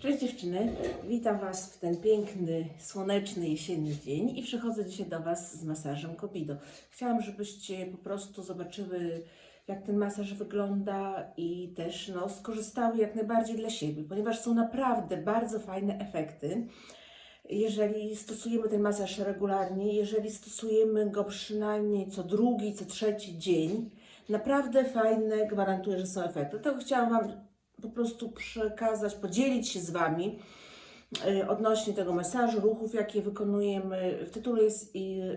Cześć dziewczyny, witam Was w ten piękny, słoneczny, jesienny dzień i przychodzę dzisiaj do Was z masażem Kobido. Chciałam, żebyście po prostu zobaczyły, jak ten masaż wygląda i też no, skorzystały jak najbardziej dla siebie, ponieważ są naprawdę bardzo fajne efekty. Jeżeli stosujemy ten masaż regularnie, jeżeli stosujemy go przynajmniej co drugi, co trzeci dzień, naprawdę fajne, gwarantuję, że są efekty. Dlatego chciałam Wam po prostu przekazać, podzielić się z Wami y, odnośnie tego masażu, ruchów, jakie wykonujemy. W tytule jest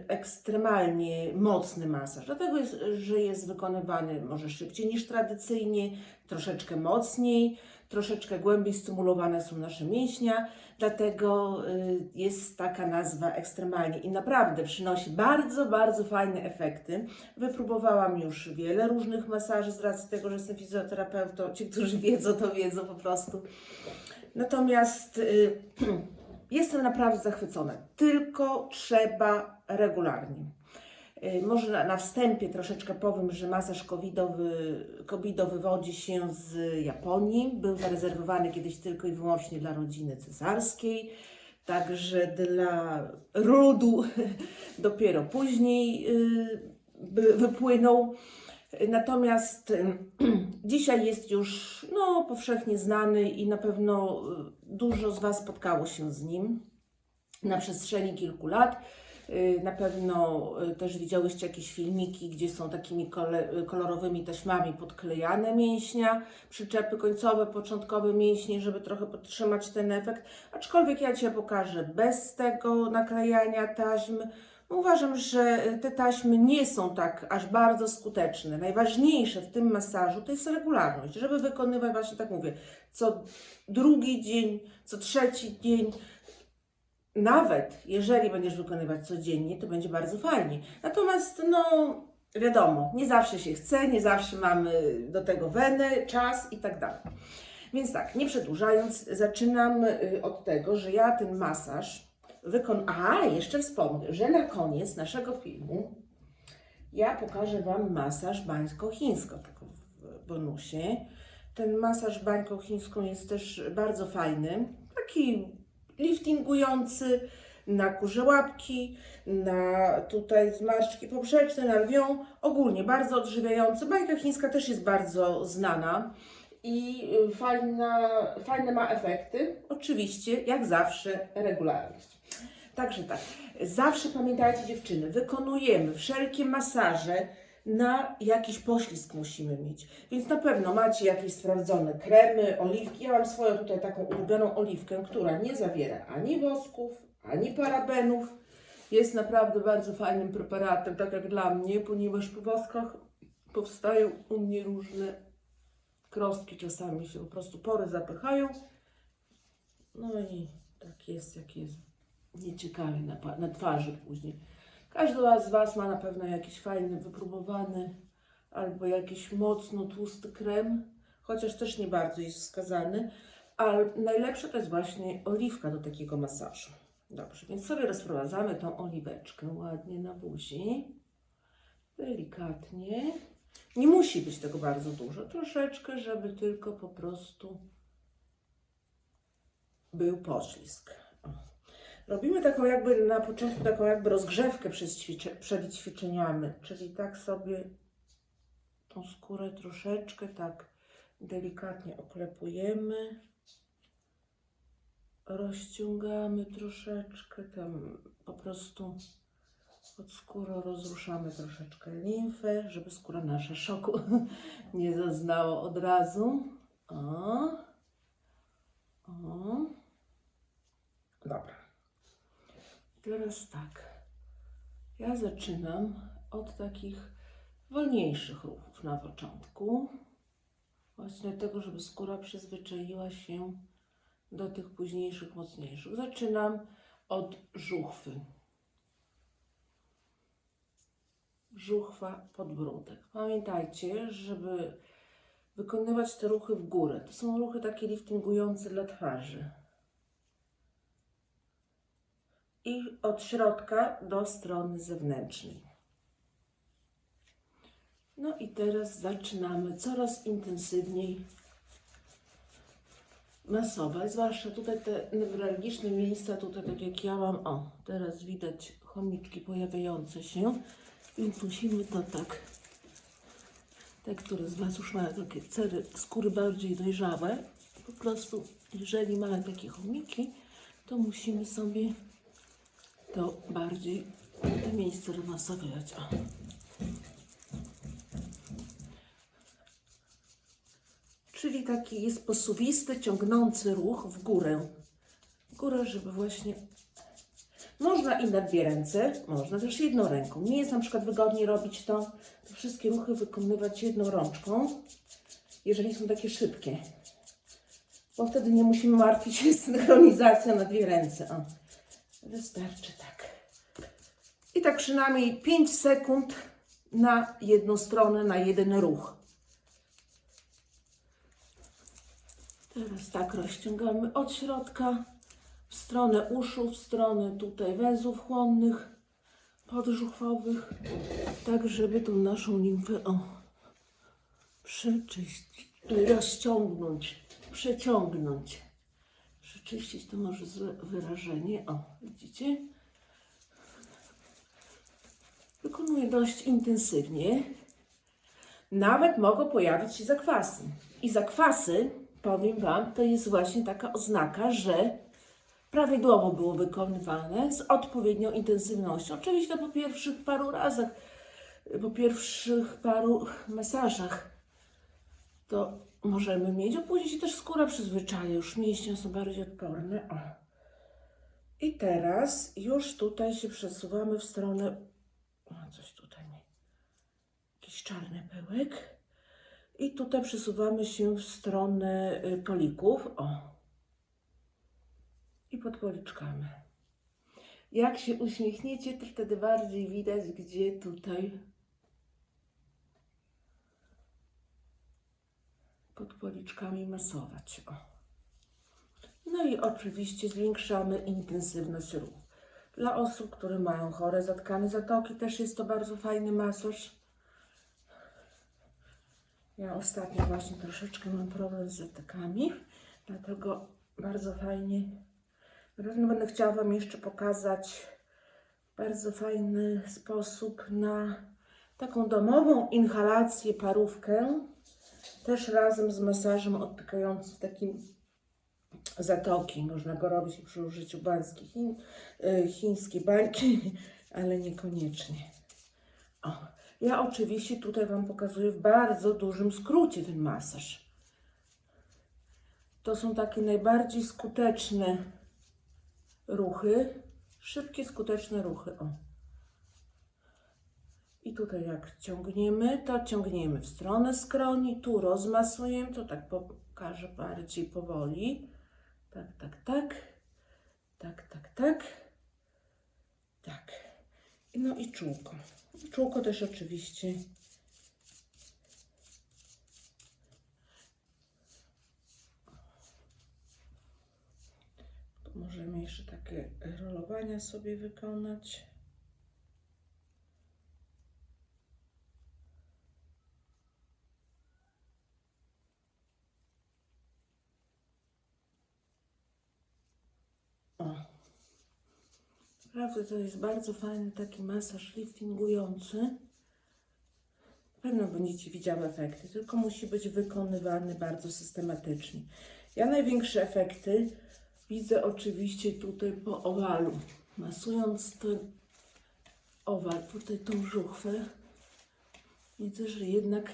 ekstremalnie mocny masaż, dlatego jest, że jest wykonywany może szybciej niż tradycyjnie, troszeczkę mocniej, troszeczkę głębiej stymulowane są nasze mięśnia, dlatego y, jest taka nazwa ekstremalnie i naprawdę przynosi bardzo, bardzo fajne efekty. Wypróbowałam już wiele różnych masaży z racji tego, że jestem fizjoterapeutą. Ci, którzy wiedzą, to wiedzą po prostu. Natomiast y, jestem naprawdę zachwycona. Tylko trzeba regularnie. Y, Może na, na wstępie troszeczkę powiem, że masaż covidowy, covido wywodzi się z Japonii. Był zarezerwowany kiedyś tylko i wyłącznie dla rodziny cesarskiej. Także dla rodu dopiero później y, wypłynął. Natomiast y, dzisiaj jest już no, powszechnie znany i na pewno dużo z Was spotkało się z nim na przestrzeni kilku lat. Y, Na pewno y, też widziałyście jakieś filmiki, gdzie są takimi y, kolorowymi taśmami podklejane mięśnia, przyczepy końcowe, początkowe mięśnie, żeby trochę podtrzymać ten efekt. Aczkolwiek ja Cię pokażę bez tego naklejania taśm. Uważam, że te taśmy nie są tak aż bardzo skuteczne. Najważniejsze w tym masażu to jest regularność, żeby wykonywać właśnie tak mówię, co drugi dzień, co trzeci dzień, nawet jeżeli będziesz wykonywać codziennie, to będzie bardzo fajnie. Natomiast, no, wiadomo, nie zawsze się chce, nie zawsze mamy do tego wenę, czas i tak dalej. Więc tak, nie przedłużając, zaczynam y, od tego, że ja ten masaż wykonuję. Aha, jeszcze wspomnę, że na koniec naszego filmu ja pokażę Wam masaż bańsko-chińsko, tylko w bonusie. Ten masaż bańką-chińską jest też bardzo fajny, taki liftingujący na kurze łapki, na tutaj zmarszczki poprzeczne, na lwią, ogólnie bardzo odżywiający. Bańka chińska też jest bardzo znana i y, fajna, fajne ma efekty. Oczywiście, jak zawsze, regularność. Także tak, zawsze pamiętajcie dziewczyny, wykonujemy wszelkie masaże, na jakiś poślizg musimy mieć. Więc na pewno macie jakieś sprawdzone kremy, oliwki. Ja mam swoją tutaj taką ulubioną oliwkę, która nie zawiera ani wosków, ani parabenów. Jest naprawdę bardzo fajnym preparatem, tak jak dla mnie, ponieważ po woskach powstają u mnie różne krostki, czasami się po prostu pory zapychają. No i tak jest, jak jest nieciekawie na, na twarzy później. Każdy z Was ma na pewno jakiś fajny, wypróbowany albo jakiś mocno tłusty krem, chociaż też nie bardzo jest wskazany, ale najlepsze to jest właśnie oliwka do takiego masażu. Dobrze, więc sobie rozprowadzamy tą oliweczkę ładnie na buzi, delikatnie. Nie musi być tego bardzo dużo, troszeczkę, żeby tylko po prostu był poślizg. Robimy taką jakby na początku taką jakby rozgrzewkę przed, przed ćwiczeniami, czyli tak sobie tą skórę troszeczkę tak delikatnie oklepujemy, rozciągamy troszeczkę, tam po prostu pod skórą rozruszamy troszeczkę limfę, żeby skóra nasza szoku nie zaznała od razu. O. Dobra. Teraz tak. Ja zaczynam od takich wolniejszych ruchów na początku. Właśnie dlatego, żeby skóra przyzwyczaiła się do tych późniejszych, mocniejszych. Zaczynam od żuchwy. Żuchwa, podbródek. Pamiętajcie, żeby wykonywać te ruchy w górę. To są ruchy takie liftingujące dla twarzy. I od środka do strony zewnętrznej. No i teraz zaczynamy coraz intensywniej masować, zwłaszcza tutaj te newralgiczne miejsca, tutaj tak jak ja mam, o, teraz widać chomiczki pojawiające się, więc musimy to tak, te, które z Was już mają takie cery skóry bardziej dojrzałe, po prostu jeżeli mają takie chomiki, to musimy sobie to bardziej te miejsce rozmasowywać. O. Czyli taki jest posuwisty, ciągnący ruch w górę. W górę, żeby właśnie. Można i na dwie ręce, można też jedną ręką. Nie jest na przykład wygodniej robić to, te wszystkie ruchy wykonywać jedną rączką, jeżeli są takie szybkie. Bo wtedy nie musimy martwić się synchronizacją na dwie ręce. O. Wystarczy tak. I tak przynajmniej 5 sekund na jedną stronę, na jeden ruch. Teraz tak rozciągamy od środka w stronę uszu, w stronę tutaj węzłów chłonnych, podbrzuchowych, tak żeby tą naszą limfę o, przeczyścić, rozciągnąć, przeciągnąć. Przeczyścić to może złe wyrażenie. O, widzicie? Wykonuję dość intensywnie. Nawet mogą pojawić się zakwasy. I zakwasy, powiem Wam, to jest właśnie taka oznaka, że prawidłowo było wykonywane z odpowiednią intensywnością. Oczywiście po pierwszych paru razach, po pierwszych paru masażach to możemy mieć, a później się też skóra przyzwyczaja, już mięśnie są bardziej odporne. O. I teraz już tutaj się przesuwamy w stronę, o, coś tutaj jakiś czarny pyłek. I tutaj przesuwamy się w stronę y, polików. O. I pod policzkami. Jak się uśmiechniecie, to wtedy bardziej widać, gdzie tutaj pod policzkami masować. O. No i oczywiście zwiększamy intensywność ruchu. Dla osób, które mają chore zatkane zatoki, też jest to bardzo fajny masaż. Ja ostatnio właśnie troszeczkę mam problem z zatykami, dlatego bardzo fajnie. Na pewno będę chciała Wam jeszcze pokazać bardzo fajny sposób na taką domową inhalację, parówkę, też razem z masażem odtykającym takim zatoki. Można go robić przy użyciu bańskiej chin, y, chińskiej bańki, ale niekoniecznie. O. Ja oczywiście tutaj Wam pokazuję w bardzo dużym skrócie ten masaż. To są takie najbardziej skuteczne ruchy. Szybkie, skuteczne ruchy. O. I tutaj jak ciągniemy, to ciągniemy w stronę skroni, tu rozmasujemy, to tak pokażę bardziej powoli. Tak, tak, tak. Tak, tak, tak. Tak. No i czółko. Czółko też oczywiście. Możemy jeszcze takie rolowania sobie wykonać. O. Naprawdę to jest bardzo fajny taki masaż liftingujący. Pewno będziecie widziały efekty, tylko musi być wykonywany bardzo systematycznie. Ja największe efekty widzę oczywiście tutaj po owalu. Masując ten owal, tutaj tą żuchwę, widzę, że jednak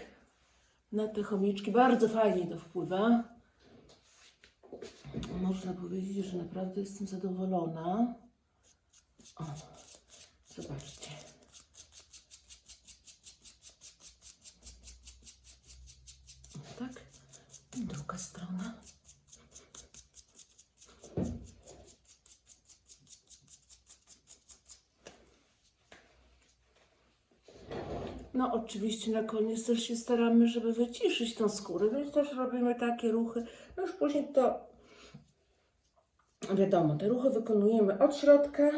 na te chomiczki bardzo fajnie to wpływa. Można powiedzieć, że naprawdę jestem zadowolona. O, zobaczcie. Tak, druga strona. No oczywiście na koniec też się staramy, żeby wyciszyć tą skórę, więc też robimy takie ruchy. No już później to wiadomo, te ruchy wykonujemy od środka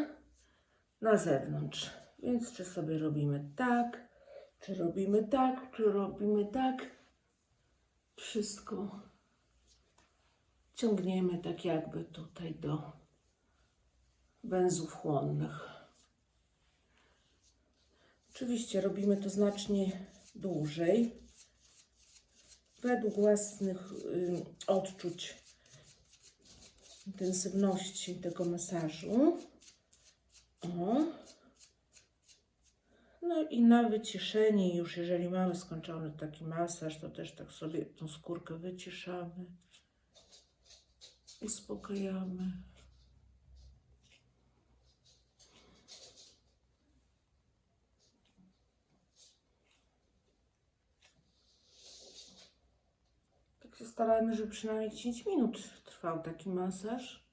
na zewnątrz. Więc czy sobie robimy tak, czy robimy tak, czy robimy tak, wszystko ciągniemy tak jakby tutaj do węzłów chłonnych. Oczywiście robimy to znacznie dłużej, według własnych ym, odczuć intensywności tego masażu. O. No i na wyciszenie już, jeżeli mamy skończony taki masaż, to też tak sobie tą skórkę wyciszamy, uspokajamy. Tak się starajmy, żeby przynajmniej 10 minut trwał taki masaż.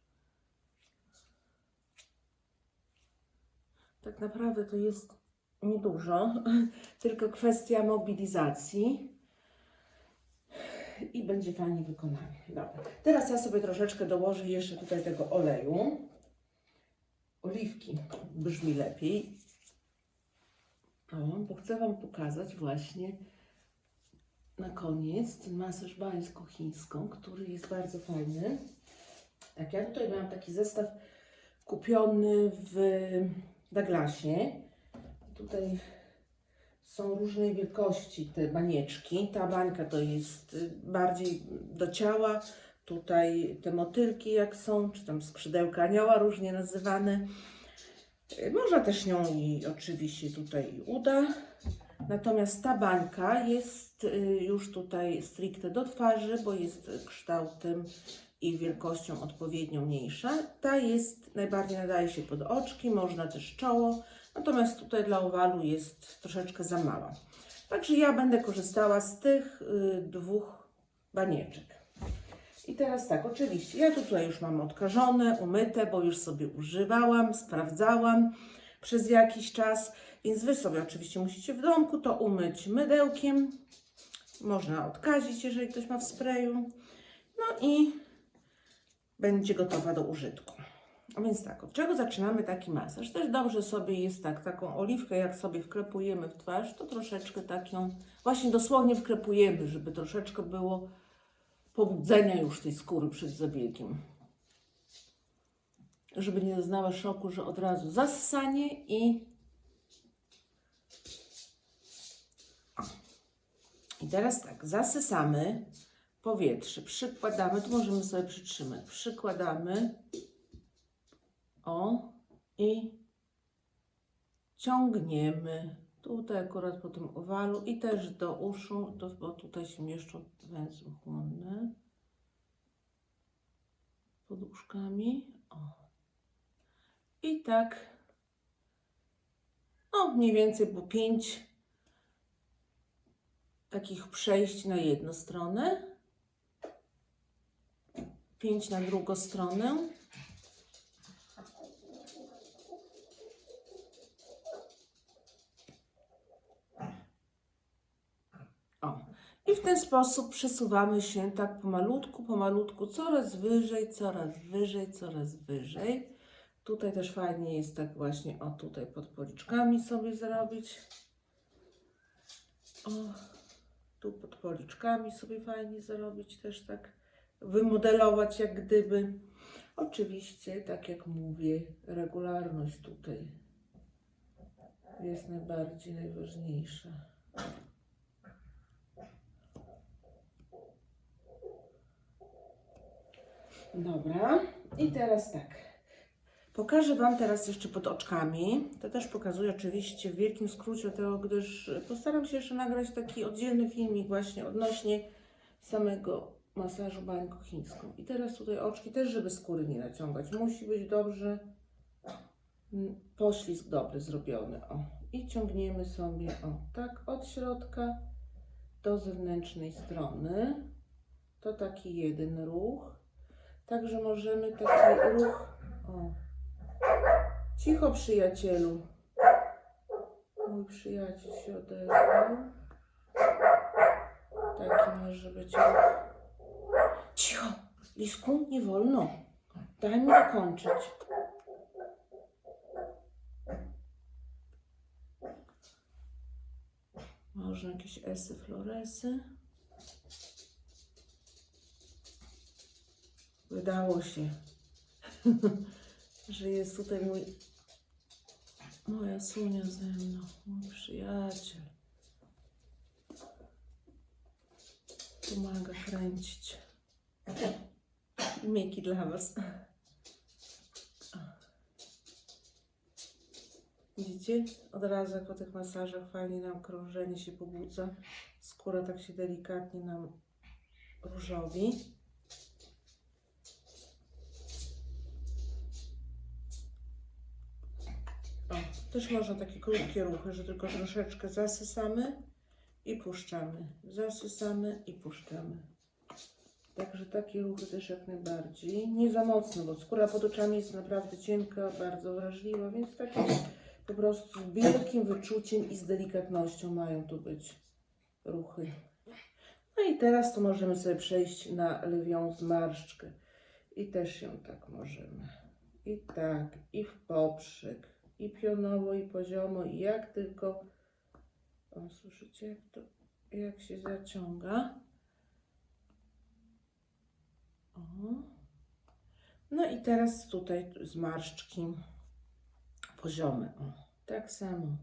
Tak naprawdę to jest niedużo, tylko kwestia mobilizacji i będzie fajnie wykonany. Dobra. Teraz ja sobie troszeczkę dołożę jeszcze tutaj tego oleju. Oliwki brzmi lepiej. O, bo chcę Wam pokazać właśnie na koniec ten masaż bańsko-chińską, który jest bardzo fajny. Tak, ja tutaj miałam taki zestaw kupiony w Douglasie. Tutaj są różnej wielkości te banieczki. Ta bańka to jest y, bardziej do ciała. Tutaj te motylki jak są, czy tam skrzydełka anioła różnie nazywane. Y, Można też nią i oczywiście tutaj uda. Natomiast ta bańka jest y, już tutaj stricte do twarzy, bo jest kształtem i wielkością odpowiednio mniejsza. Ta jest, najbardziej nadaje się pod oczki, można też czoło, natomiast tutaj dla owalu jest troszeczkę za mała. Także ja będę korzystała z tych y, dwóch banieczek. I teraz tak, oczywiście, ja tutaj już mam odkażone, umyte, bo już sobie używałam, sprawdzałam przez jakiś czas, więc Wy sobie oczywiście musicie w domku to umyć mydełkiem. Można odkazić, jeżeli ktoś ma w sprayu. No i będzie gotowa do użytku. A więc tak, od czego zaczynamy taki masaż? Też dobrze sobie jest tak, taką oliwkę, jak sobie wklepujemy w twarz, to troszeczkę tak ją, właśnie dosłownie wklepujemy, żeby troszeczkę było pobudzenia już tej skóry przed zabiegiem. Żeby nie doznała szoku, że od razu zassanie i O. I teraz tak, zasysamy powietrze, przykładamy, tu możemy sobie przytrzymać, przykładamy, o, i ciągniemy, tutaj akurat po tym owalu i też do uszu, to, bo tutaj się mieszczą węzły chłonne, pod uszkami, o. I tak, no mniej więcej po pięć takich przejść na jedną stronę, pięć na drugą stronę. O. I w ten sposób przesuwamy się tak pomalutku, pomalutku, coraz wyżej, coraz wyżej, coraz wyżej. Tutaj też fajnie jest tak właśnie, o tutaj pod policzkami sobie zrobić. O, tu pod policzkami sobie fajnie zrobić też tak, wymodelować jak gdyby. Oczywiście, tak jak mówię, regularność tutaj jest najbardziej najważniejsza. Dobra, i teraz tak. Pokażę Wam teraz jeszcze pod oczkami. To też pokazuję oczywiście w wielkim skrócie tego, gdyż postaram się jeszcze nagrać taki oddzielny filmik właśnie odnośnie samego masażu bańką chińską. I teraz tutaj oczki też, żeby skóry nie naciągać. Musi być dobrze mm, poślizg dobry zrobiony. O. I ciągniemy sobie o tak od środka do zewnętrznej strony. To taki jeden ruch. Także możemy taki ruch. O. Cicho, przyjacielu. Mój przyjaciel się odezwał. Taki może być ruch. Cicho, Lisku, nie wolno. Daj mi dokończyć. Może jakieś esy, floresy. Wydało się, że jest tutaj mój, moja Sunia ze mną, mój przyjaciel. Pomaga kręcić. Miki dla Was. Widzicie? Od razu po tych masażach fajnie nam krążenie się pobudza. Skóra tak się delikatnie nam różowi. O, też można takie krótkie ruchy, że tylko troszeczkę zasysamy i puszczamy. Zasysamy i puszczamy. Także takie ruchy też jak najbardziej. Nie za mocno, bo skóra pod oczami jest naprawdę cienka, bardzo wrażliwa, więc takie po prostu z wielkim wyczuciem i z delikatnością mają tu być ruchy. No i teraz to możemy sobie przejść na lwią zmarszczkę. I też ją tak możemy. I tak, i w poprzek, i pionowo, i poziomo, i jak tylko. O, słyszycie, jak to, jak się zaciąga. O. No i teraz tutaj zmarszczki poziome. O, tak samo.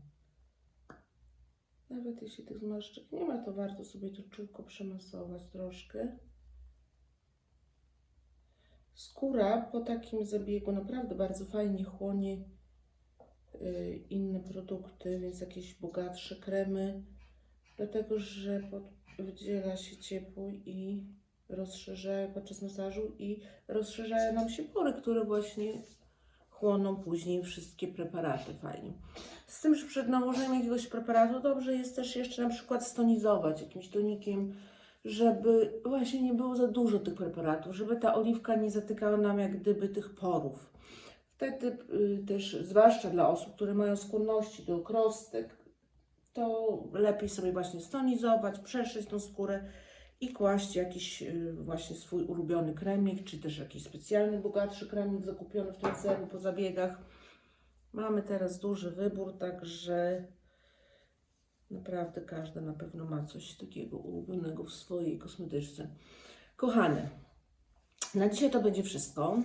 Nawet jeśli tych zmarszczek nie ma, to warto sobie to czółko przemasować troszkę. Skóra po takim zabiegu naprawdę bardzo fajnie chłonie y, inne produkty, więc jakieś bogatsze kremy, dlatego że wydziela się ciepło i rozszerzają podczas masażu i rozszerzają nam się pory, które właśnie chłoną później wszystkie preparaty fajnie. Z tym, że przed nałożeniem jakiegoś preparatu dobrze jest też jeszcze na przykład stonizować jakimś tonikiem, żeby właśnie nie było za dużo tych preparatów, żeby ta oliwka nie zatykała nam jak gdyby tych porów. Wtedy y, też, zwłaszcza dla osób, które mają skłonności do krostek, to lepiej sobie właśnie stonizować, przeszyć tą skórę i kłaść jakiś y, właśnie swój ulubiony kremik, czy też jakiś specjalny, bogatszy kremik zakupiony w tym celu po zabiegach. Mamy teraz duży wybór, także naprawdę każda na pewno ma coś takiego ulubionego w swojej kosmetyczce. Kochane, na dzisiaj to będzie wszystko.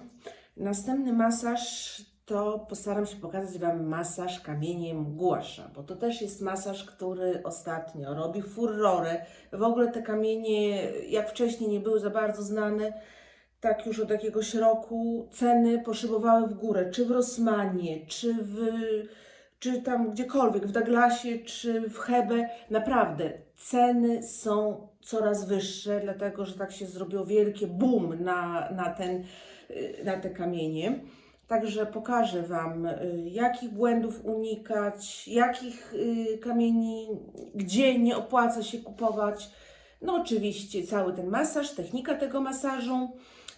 Następny masaż to postaram się pokazać Wam masaż kamieniem głasza, bo to też jest masaż, który ostatnio robi furorę. W ogóle te kamienie, jak wcześniej nie były za bardzo znane, tak już od jakiegoś roku ceny poszybowały w górę, czy w Rossmanie, czy w czy tam gdziekolwiek, w Douglasie, czy w Hebe, naprawdę ceny są coraz wyższe, dlatego że tak się zrobiło wielkie boom na, na, ten, na te kamienie. Także pokażę Wam, y, jakich błędów unikać, jakich y, kamieni, gdzie nie opłaca się kupować. No oczywiście cały ten masaż, technika tego masażu.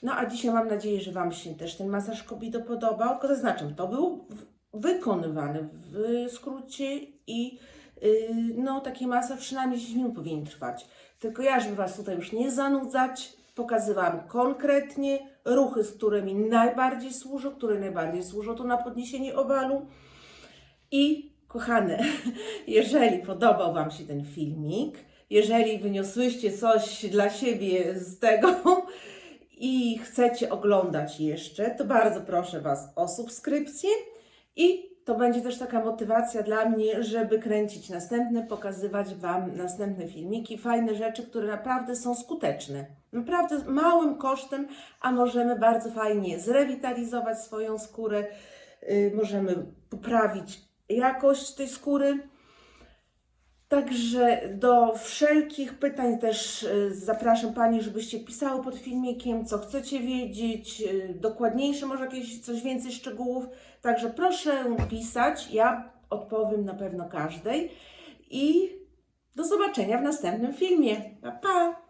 No a dzisiaj mam nadzieję, że Wam się też ten masaż Kobido podobał. Tylko zaznaczam, to był wykonywany w skrócie i yy, no taki masaż przynajmniej 10 minut powinien trwać. Tylko ja, żeby Was tutaj już nie zanudzać, pokazywałam konkretnie ruchy, z którymi najbardziej służą, które najbardziej służą tu na podniesienie owalu. I kochane, jeżeli podobał Wam się ten filmik, jeżeli wyniosłyście coś dla siebie z tego i chcecie oglądać jeszcze, to bardzo proszę Was o subskrypcję i to będzie też taka motywacja dla mnie, żeby kręcić następne, pokazywać Wam następne filmiki, fajne rzeczy, które naprawdę są skuteczne. Naprawdę małym kosztem, a możemy bardzo fajnie zrewitalizować swoją skórę, yy, możemy poprawić jakość tej skóry. Także do wszelkich pytań też y, zapraszam Pani, żebyście pisały pod filmikiem, co chcecie wiedzieć, y, dokładniejsze, może jakieś coś więcej szczegółów. Także proszę pisać, ja odpowiem na pewno każdej i do zobaczenia w następnym filmie. Pa, pa!